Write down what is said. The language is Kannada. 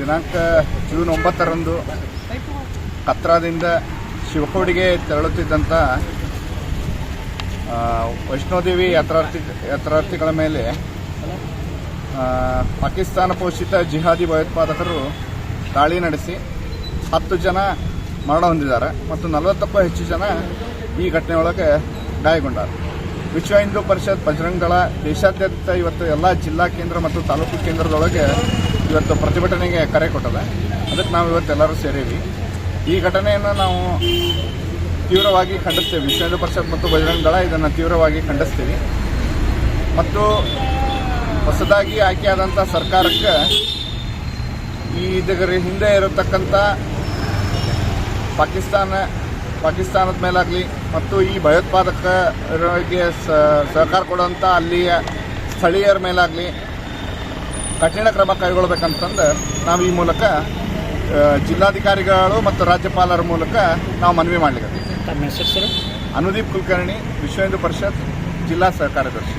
ದಿನಾಂಕ, ಜೂನ್ ಒಂಬತ್ತರಂದು ಕತ್ರಾದಿಂದ ಶಿವಕೋಡಿಗೆ ತೆರಳುತ್ತಿದ್ದಂಥ ವೈಷ್ಣೋದೇವಿ ಯಾತ್ರಾರ್ಥಿ, ಯಾತ್ರಾರ್ಥಿಗಳ ಮೇಲೆ ಪಾಕಿಸ್ತಾನ ಪೋಷಿತ ಜಿಹಾದಿ ಭಯೋತ್ಪಾದಕರು ದಾಳಿ ನಡೆಸಿ ಹತ್ತು ಜನ ಮರಣ ಹೊಂದಿದ್ದಾರೆ ಮತ್ತು ನಲವತ್ತಕ್ಕೂ ಹೆಚ್ಚು ಜನ ಈ ಘಟನೆಯೊಳಗೆ ಗಾಯಗೊಂಡಾರೆ. ವಿಶ್ವ ಹಿಂದೂ ಪರಿಷತ್, ಬಜರಂಗ ದಳ, ದೇಶಾದ್ಯಂತ ಇವತ್ತು ಎಲ್ಲ ಜಿಲ್ಲಾ ಕೇಂದ್ರ ಮತ್ತು ತಾಲೂಕು ಕೇಂದ್ರದೊಳಗೆ ಇವತ್ತು ಪ್ರತಿಭಟನೆಗೆ ಕರೆ ಕೊಟ್ಟದೆ. ಅದಕ್ಕೆ ನಾವು ಇವತ್ತೆಲ್ಲರೂ ಸೇರೀವಿ ಈ ಘಟನೆಯನ್ನು ನಾವು ತೀವ್ರವಾಗಿ ಖಂಡಿಸ್ತೇವೆ. ವಿಶ್ವ ಹಿಂದೂ ಪರಿಷತ್ ಮತ್ತು ಬಜರಂಗ ದಳ ಇದನ್ನು ತೀವ್ರವಾಗಿ ಖಂಡಿಸ್ತೀವಿ. ಮತ್ತು ಹೊಸದಾಗಿ ಆಯ್ಕೆಯಾದಂಥ ಸರ್ಕಾರಕ್ಕೆ ಈ ಇದರ ಹಿಂದೆ ಇರತಕ್ಕಂಥ ಪಾಕಿಸ್ತಾನ ಪಾಕಿಸ್ತಾನದ ಮೇಲಾಗಲಿ ಮತ್ತು ಈ ಭಯೋತ್ಪಾದಕರಿಗೆ ಸಹಕಾರ ಕೊಡುವಂಥ ಅಲ್ಲಿಯ ಸ್ಥಳೀಯರ ಮೇಲಾಗಲಿ ಕಠಿಣ ಕ್ರಮ ಕೈಗೊಳ್ಬೇಕಂತಂದು ನಾವು ಈ ಮೂಲಕ ಜಿಲ್ಲಾಧಿಕಾರಿಗಳು ಮತ್ತು ರಾಜ್ಯಪಾಲರ ಮೂಲಕ ನಾವು ಮನವಿ ಮಾಡಲಿಕ್ಕೆ ಅನುದೀಪ್ ಕುಲಕರ್ಣಿ ವಿಶ್ವ ಹಿಂದೂ ಪರಿಷತ್ ಜಿಲ್ಲಾ ಸಹಕಾರ್ಯದರ್ಶಿ.